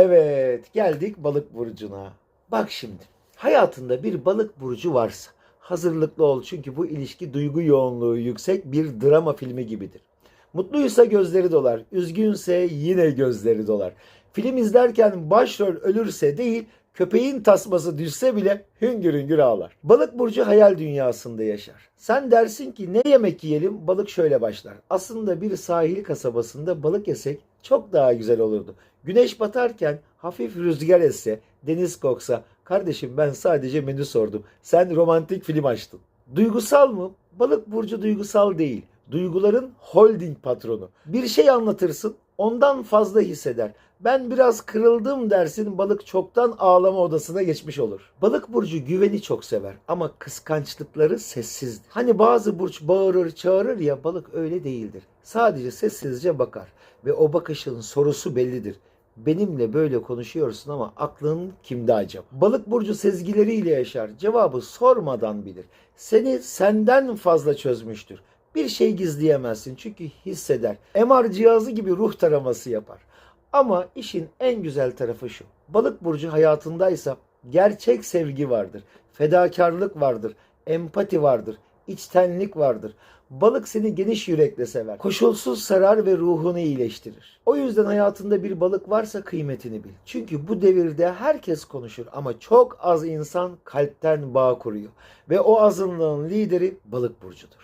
Evet, geldik balık burcuna. Bak şimdi, hayatında bir balık burcu varsa hazırlıklı ol çünkü bu ilişki duygu yoğunluğu yüksek bir drama filmi gibidir. Mutluysa gözleri dolar, üzgünse yine gözleri dolar. Film izlerken başrol ölürse değil, köpeğin tasması düşse bile hüngür hüngür ağlar. Balık burcu hayal dünyasında yaşar. Sen dersin ki ne yemek yiyelim? Balık şöyle başlar. Aslında bir sahil kasabasında balık yesek çok daha güzel olurdu. Güneş batarken hafif rüzgar esse, deniz koksa, kardeşim ben sadece menü sordum. Sen romantik film açtın. Duygusal mı? Balık burcu duygusal değil. Duyguların holding patronu. Bir şey anlatırsın, ondan fazla hisseder. Ben biraz kırıldım dersin, balık çoktan ağlama odasına geçmiş olur. Balık burcu güveni çok sever ama kıskançlıkları sessizdir. Hani bazı burç bağırır, çağırır ya balık öyle değildir. Sadece sessizce bakar ve o bakışın sorusu bellidir. Benimle böyle konuşuyorsun ama aklın kimde acaba? Balık burcu sezgileriyle yaşar. Cevabı sormadan bilir. Seni senden fazla çözmüştür. Bir şey gizleyemezsin çünkü hisseder. MR cihazı gibi ruh taraması yapar. Ama işin en güzel tarafı şu. Balık burcu hayatındaysa gerçek sevgi vardır. Fedakarlık vardır. Empati vardır. içtenlik vardır. Balık seni geniş yürekle sever. Koşulsuz sarar ve ruhunu iyileştirir. O yüzden hayatında bir balık varsa kıymetini bil. Çünkü bu devirde herkes konuşur ama çok az insan kalpten bağ kuruyor. Ve o azınlığın lideri balık burcudur.